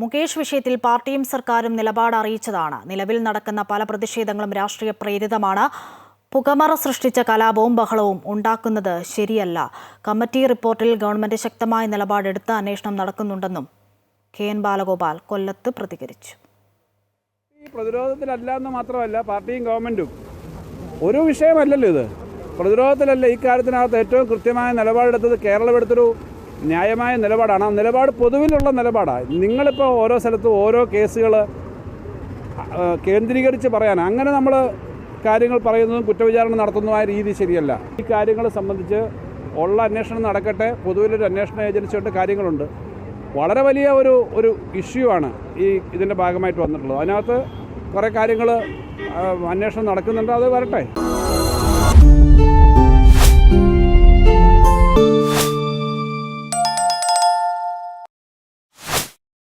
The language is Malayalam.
മുകേഷ് വിഷയത്തിൽ പാർട്ടിയും സർക്കാരും നിലപാട് അറിയിച്ചതാണ്. നിലവിൽ നടക്കുന്ന പല പ്രതിഷേധങ്ങളും രാഷ്ട്രീയ പ്രേരിതമാണ്. പുകമറ സൃഷ്ടിച്ച കലാപവും ബഹളവും ഉണ്ടാക്കുന്നത് ശരിയല്ല. കമ്മിറ്റി റിപ്പോർട്ടിൽ ഗവൺമെന്റ് ശക്തമായ നിലപാടെടുത്ത് അന്വേഷണം നടക്കുന്നുണ്ടെന്നും കെ എൻ ബാലഗോപാൽ കൊല്ലത്ത് പ്രതികരിച്ചു. ഈ പ്രതിരോധത്തിലല്ല എന്ന് മാത്രമല്ല പാർട്ടിയും ഗവൺമെന്റും. ഒരു വിഷയമല്ലല്ലോ ഇത്. പ്രതിരോധത്തിലല്ല ഇക്കാര്യത്തിനകത്ത് കാര്യത്തിനകത്ത് ഏറ്റവും കൃത്യമായ നിലപാടെടുത്തത് കേരളം എടുത്തൊരു ന്യായമായ നിലപാടാണ്. ആ നിലപാട് പൊതുവിലുള്ള നിലപാടാണ് നിങ്ങളിപ്പോൾ ഓരോ സ്ഥലത്തും ഓരോ കേസുകൾ കേന്ദ്രീകരിച്ച് പറയാൻ അങ്ങനെ നമ്മൾ കാര്യങ്ങൾ പറയുന്നതും കുറ്റവിചാരണ നടത്തുന്നതുമായ രീതി ശരിയല്ല. ഈ കാര്യങ്ങൾ സംബന്ധിച്ച് ഉള്ള അന്വേഷണം നടക്കട്ടെ. പൊതുവിലൊരു അന്വേഷണ ഏജൻസിയുടെ കാര്യങ്ങളുണ്ട്. വളരെ വലിയ ഒരു ഒരു ഇഷ്യൂ ആണ് ഈ ഇതിന്റെ ഭാഗമായിട്ട് വന്നിട്ടുള്ളത്. അതിനകത്ത് കുറേ കാര്യങ്ങൾ അന്വേഷണം നടക്കുന്നുണ്ട്. അത് വരട്ടെ.